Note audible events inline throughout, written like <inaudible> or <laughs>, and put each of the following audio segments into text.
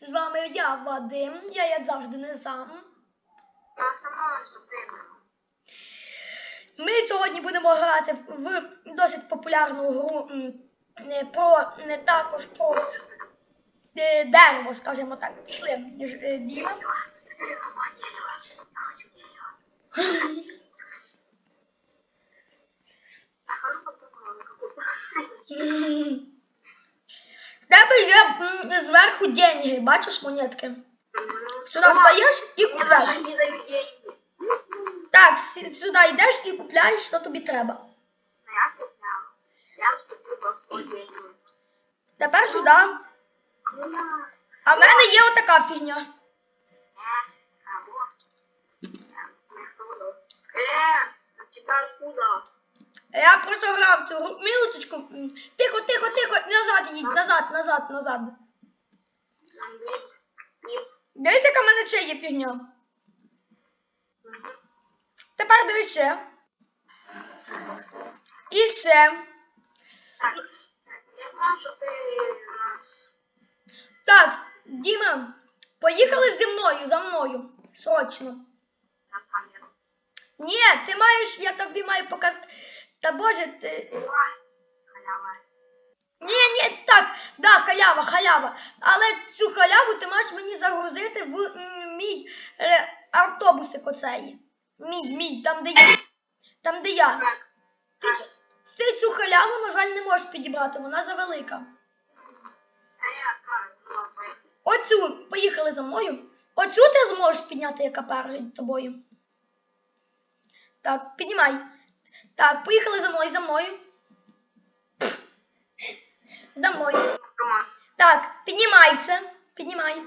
З вами я, Вадим. Я як завжди не сам. Я со мною. Ми сьогодні будемо грати в досить популярну гру не про не також про е, дерево, скажімо так. Пішли, е, Діма. Я <laughs> Тебе є зверху деньги, бачиш монетки? Сюди встаєш і купляєш. Так, сюди йдеш і купляєш, що тобі треба. Я куплял. Я за свой деньги. Тепер сюди. Ну. А в мене є отака фігня. Э, а. Э, у тебя откуда? Я просто грав цю гру. Минуточку. Тихо, тихо, тихо. Назад їдь, назад, назад, назад. Дивись, яка в мене ще є фігня. Тепер дивись ще. І ще. Я знаю, что ты нас... Так, Діма, поїхали зі мною, за мною. Срочно. Ні, ти маєш, я тобі маю показати. Та боже, ти. Халява. Ні, ні, так, да, халява, халява. Але цю халяву ти маєш мені загрузити в мій е, автобусик оцей. Мій, мій, там де я. Там де я. Ти, цю- ти цю халяву, на жаль, не можеш підібрати, вона завелика. Оцю, поїхали за мною. Оцю ти зможеш підняти, яка перед тобою. Так, піднімай. Так, поїхали за мною, за мною. За мною. Так, піднімай це. Піднімай.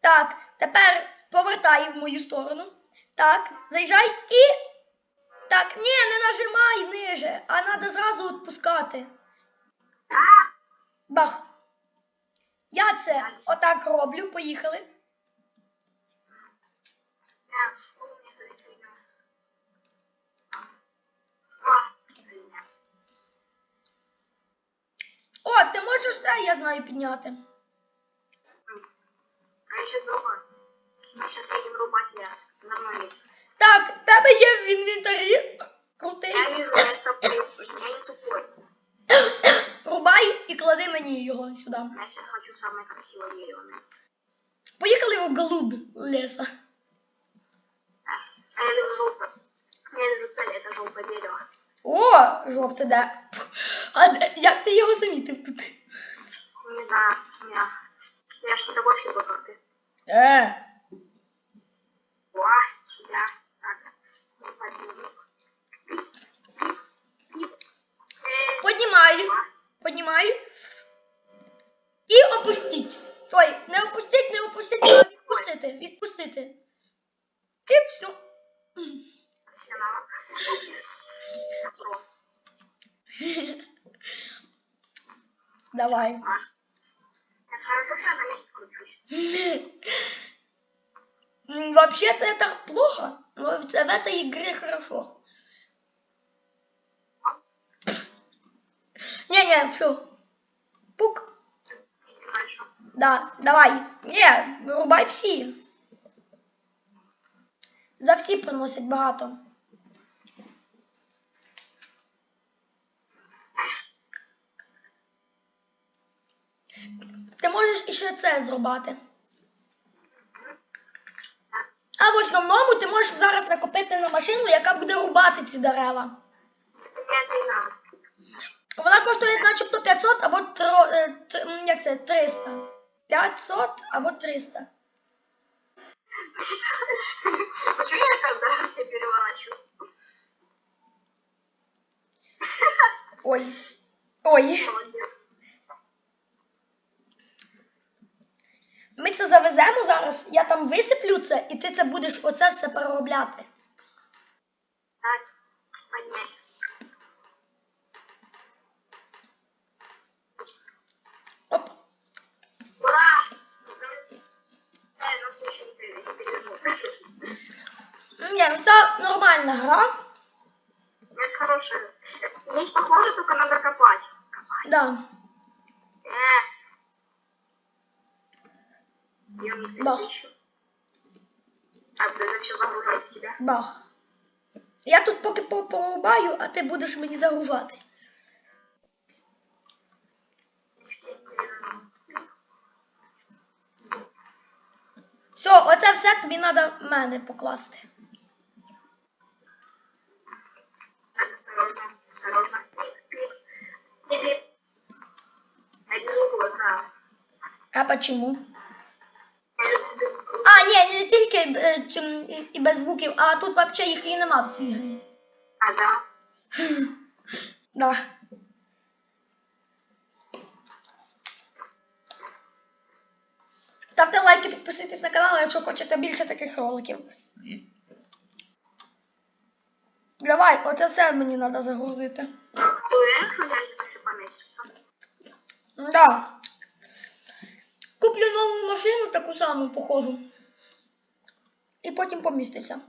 Так, тепер повертай в мою сторону. Так, заїжджай і. Так, ні, не нажимай ниже, а треба зразу відпускати. Бах. Я це отак роблю, поїхали. О, ти можеш це, я знаю, підняти. А еще другой. Мы сейчас едем рубать лес. Едет. Так, в тебе є в інвентарі. Крутий. Я вижу, я с тобой. Я не тупой. Рубай і клади мені його сюди. Я сейчас хочу самое красивое дерево. Поїхали в голуб леса. А я вижу желтое. Я вижу цель, это желтое дерево. О, жовте де. А де- як ти його замітив тут? Не знаю, у меня... Я что-то больше был, как ты. Е. О, сюда. Так. Ну, подниму. Э, Піднімаю. о, Піднімаю. І опустіть. Ой, не опустіть, не опустіть, а відпустити. Відпустити. І все. Про. Давай. Вообще-то это плохо, но в этой игре хорошо. Не-не, все. Пук. Да, давай. Не, вирубай всі. За всі приносять багато. Ти можеш іще це зрубати. А в основному ти можеш зараз накопити на машину, яка буде рубати ці дерева. Вона коштує начебто 500 або тро, е, т- м, як це, 300. 500 або 300. Почему я раз тебя переворачиваю? Ой. Ой. Молодец. Ми це завеземо зараз, я там висиплю це, і ти це будеш оце все переробляти. Бах. Я тут поки по- порубаю, а ти будеш мені загружати. Все, оце все тобі треба мене покласти. А почему? Ні, не тільки е, чим, і, і без звуків, а тут взагалі їх і нема в цій грі. А, да. <laughs> Да. Ставте лайки, підписуйтесь на канал, якщо хочете більше таких роликів. Давай, оце все мені треба загрузити. Ты уверен, что у тебя поместится? Да. Куплю нову машину, таку саму похожу. І потім поміститься.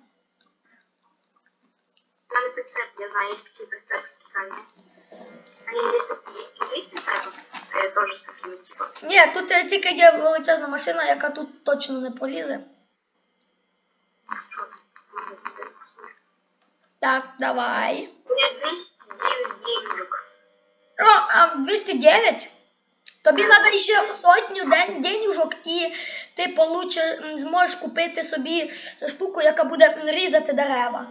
Надо прицеп, я знаю, есть такие прицепы специальные. Они здесь такие, тут есть прицепы? Э, тоже с такими, типа. Ні, тут е, тільки є величезна машина, яка тут точно не пролізе. Что там? Можно смотреть, посмотрим. Так, давай. У меня 209 денежек. О, а 209? Тобі треба ще сотню день денюжок, і ти получиш, м, зможеш купити собі штуку, яка буде м, різати дерева.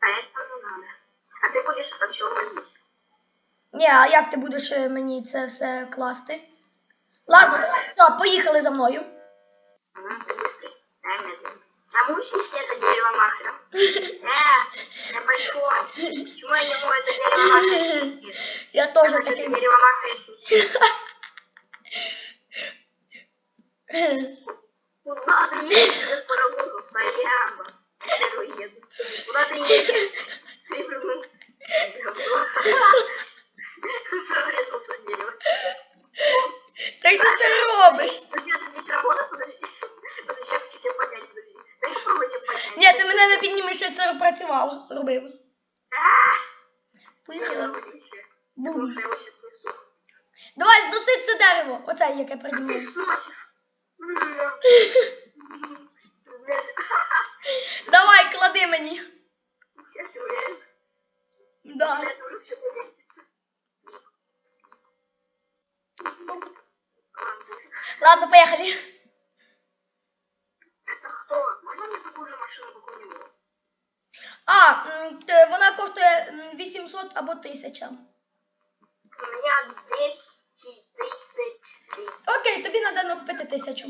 А это не надо. А ты будешь это все возить. Ні, а як ти будеш е, мені це все класти? Ладно, все, поїхали за мною. Ага, ты быстрый. научишься это дерево махером? <laughs> Э, я большой. Почему я не могу это дерево <laughs> махером Я тоже так... Ты дерево махером снести. Куда ну, приедешь? Я паровозу с Майами. Первый еду. Куда приедешь? Припрыгнул. Зарезался дерево. Так что ты робишь? Почему ты здесь работа? Подожди. Мене не піднімеш, я це працював, робив. Поїхали. Давай, зноси це дерево. Оце, яке. Блядь. Давай, клади мені. Ладно. Ладно, поїхали. Это кто? Можно мне такую же машину, как у него? А, м, т- вона коштує м, 800 або 1000. У меня 233. Окей, тобі треба накупити 1000.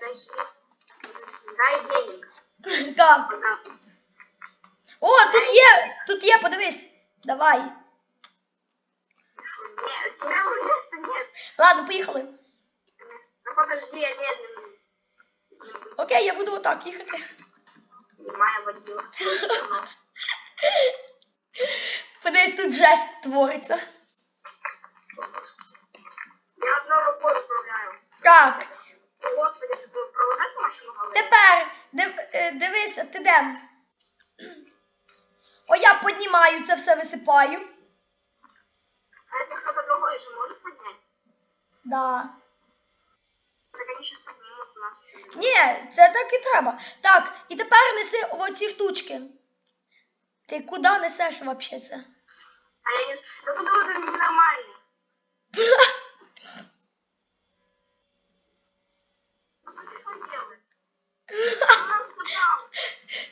Дай, дай денег. <laughs> Так. Пока. О, тут є, тут є, подивись. Давай. Нет, у тебя уже места нет. Ладно, поїхали. Ну подожди, я медленно. Окей, я буду отак їхати. Моя водила. Всё равно. Подивись, тут жесть твориться. Я одной рукой управляю. Так, О, Господи, ты будешь управлять машину говоришь? тепер див, е, дивися, ти де? О, я піднімаю це все висипаю. А это кто-то другой же может поднять? Да. Ні, це так і треба. Так, і тепер неси оці штучки. Ти куди несеш вообще це? А я не... Он нас собрал.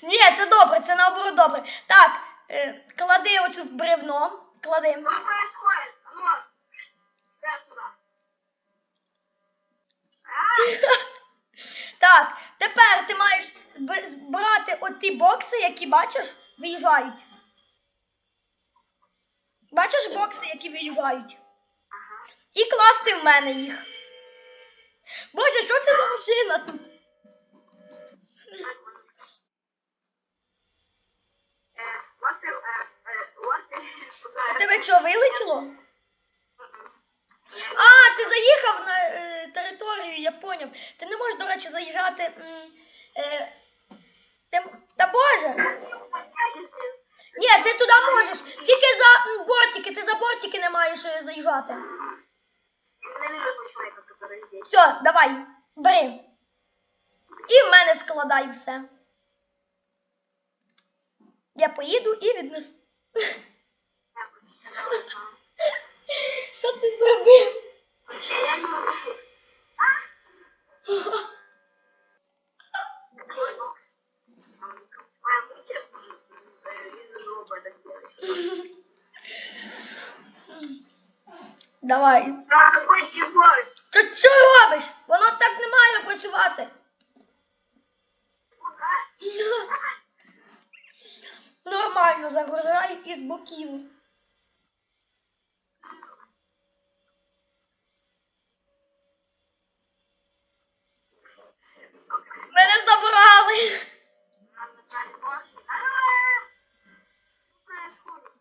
Ні, це добре, це наоборот добре. Так, е, клади оцю бревно. Клади. Что происходит? Ну. А, <laughs> Так, тепер ти маєш зб- збирати оті бокси, які бачиш, виїжджають. Бачиш бокси, які виїжджають? Ага. І класти в мене їх. Боже, що це за машина тут? Так, вот. Э, вот ты, э, э, вот ты, куда У я- тебе що, вилетіло? Мгм. Я- А, ти заїхав на територію, я. Ти не можеш, до речі, заїжджати. м, е, ти, та боже! Ні, ти туди можеш. Тільки за бортики, ти за бортики не маєш е, заїжджати. Все, давай, бери. І в мене складай все. Я поїду і віднесу. <laughs> Що ти зробив? Давай. Какой типа? Ти що робиш? Воно так не має працювати. Нормально загружають із боків. Мене забрали. Нас забрали бокс. А, Что происходит?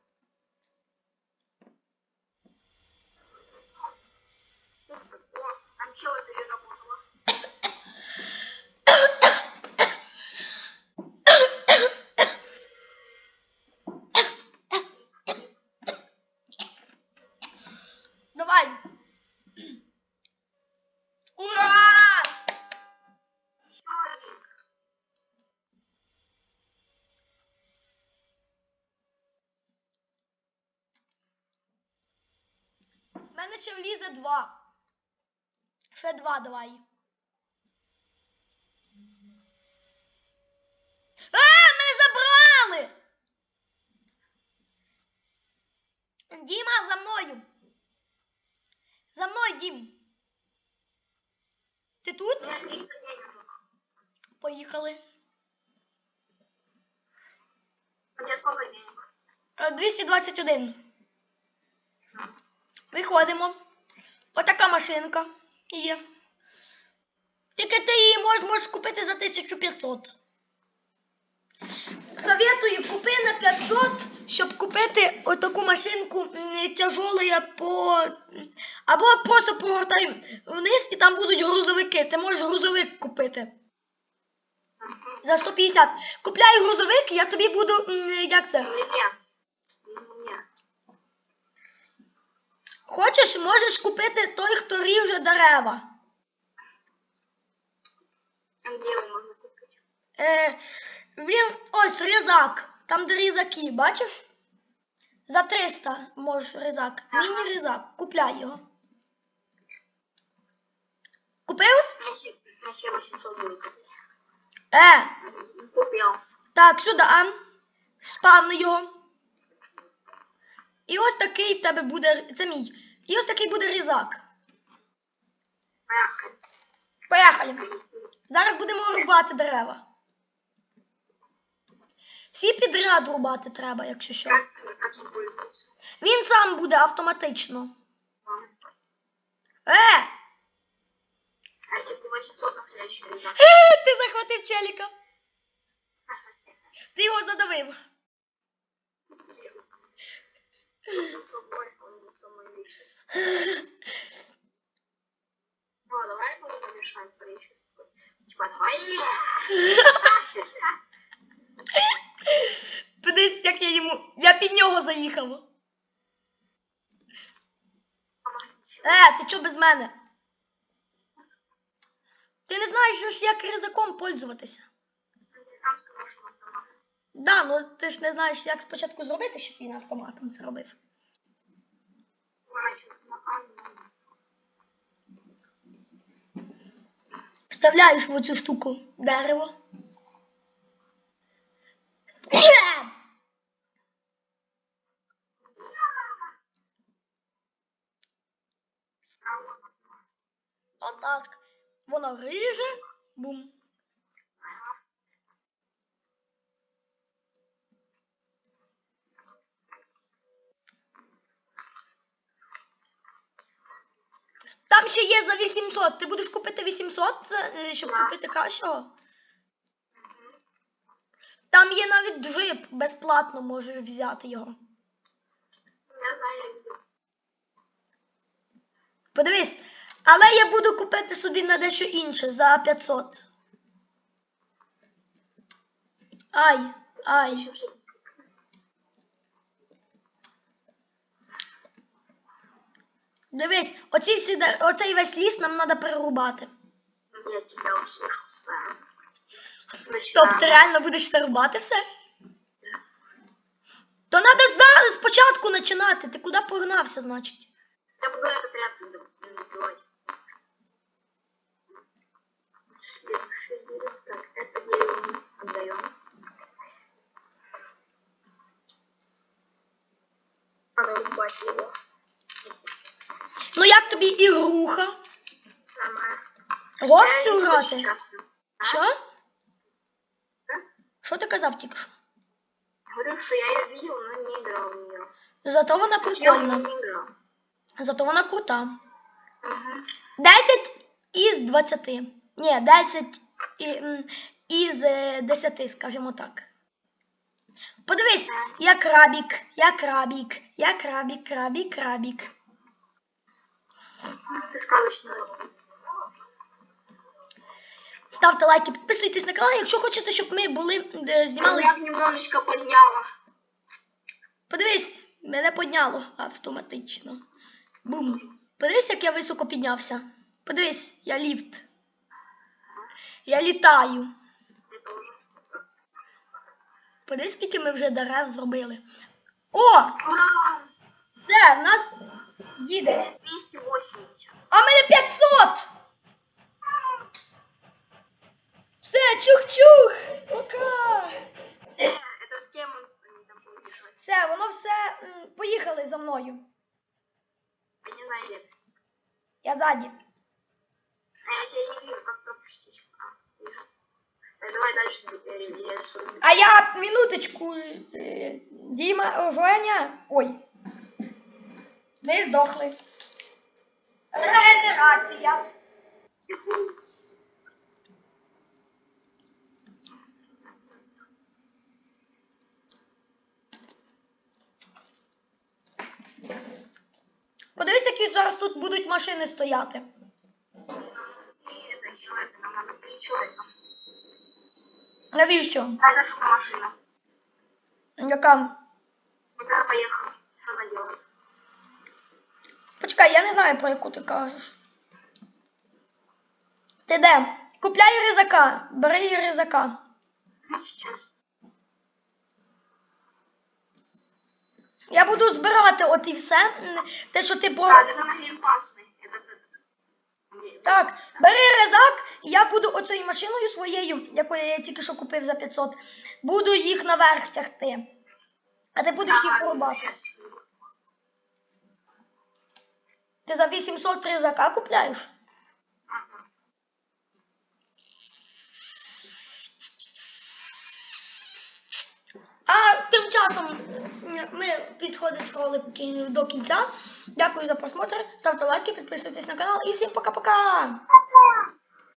О, там что переработало? Давай. Ура! Человек. У мене ще влізе два. Ще два давай. А, мене забрали! Діма, за мною. За мною, Дім. Ти тут? Я 300 денег. Поїхали. У тебя сколько денег? Е, 221. Виходимо. Отака машинка є. Тільки ти її можеш, купити за 1500. Советую, купи на 500, щоб купити отаку машинку м, по. Або просто повертай вниз і там будуть грузовики. Ти можеш грузовик купити. За 150. Купляй грузовик, я тобі буду. Як це? Хочеш, можеш купити той, хто ріже дерева. А Где его можно купить? Е, він ось різак. Там де різаки, бачиш? За 300 можеш різак. Міні-різак. Купляй його. Купив? На все 800 будет. Е, Купил. так, сюди. а. Спавни його. І ось такий в тебе буде. Це мій. І ось такий буде різак. Поїхали. Зараз будемо рубати дерева. Всі підряд рубати треба, якщо що. Він сам буде автоматично. Е! А если по 800 на следующий? Е, Ти захватив челіка. Ти його задавив. За собой. Подивись, як я йому. Я під нього заїхав. Е, ти чо без мене? Ти не знаєш, як ризиком пользуватися. Ты сам сказал, что автомат. Да, ну ти ж не знаєш, як спочатку зробити, щоб він автоматом це робив. Вставляєш в оцю штуку дерево. Отак. Воно риже. Бум. Там ще є за 800. Ти будеш купити 800, е, щоб купити кращого? Там є навіть джип, безплатно можеш взяти його. Подивись, але я буду купити собі на дещо інше за 500. Ай, ай. Еще все. Дивись, оці всі, де- оцей весь ліс нам треба перерубати. Я тебя услышал, Сэм. Стоп, ти реально будеш це рубати все? То треба зараз спочатку починати. Ти куди погнався, значить? Я буду этот ряд добивать. Следующее дерево. Так, это дерево мы отдаем. Надо рубать его. Ну як тобі ігруха? Не грати? Що? Що ти казав тільки що? Говорю, что я ее видел, но не играл в нее. Зато вона прикольна. Зато вона крута. Угу. 10 із 20. Ні, 10 і, м, із е, 10, скажімо так. Подивись, я крабік, я крабік, я крабік, крабік, крабік. Ставте лайки, підписуйтесь на канал, якщо хочете, щоб ми були е, знімали. Я немножечко подняла. Подивись, мене підняло автоматично. Бум. Подивись, як я високо піднявся. Подивись, я ліфт. Я літаю. Подивись, скільки ми вже дерев зробили. О! Ура! Все, в нас їде. 280. А в мене 500! Все, чух-чух! Пока! Э, это с кем они там будут решать? Все, воно все. м, Поїхали за мною. Я не знаю, где. Я ззаді. А я тебя не вижу, как пропустить. А, вижу. Э, давай дальше э, рисуем. А я минуточку. е, Діма, о, Женя. Ой. Ви здохли. Регенерація. Подивись, які зараз тут будуть машини стояти. Навіщо? Яка? знаю, про яку ти кажеш. Ти де? Купляй ризака. Бери ризака. Ну, сейчас. Я буду збирати от і все. м, Те, що ти по. А, это на геймпасный. Это этот. Где? Так, бери ризак, і я буду оцією машиною своєю, яку я тільки що купив за 500, буду їх наверх тягти. А ти будеш їх Ага, рубати. Ти за 800 ризака купляешь? А тим часом ми підходимо скоро до кінця. Дякую за просмотр. Ставте лайки, підписуйтесь на канал і всім пока-пока!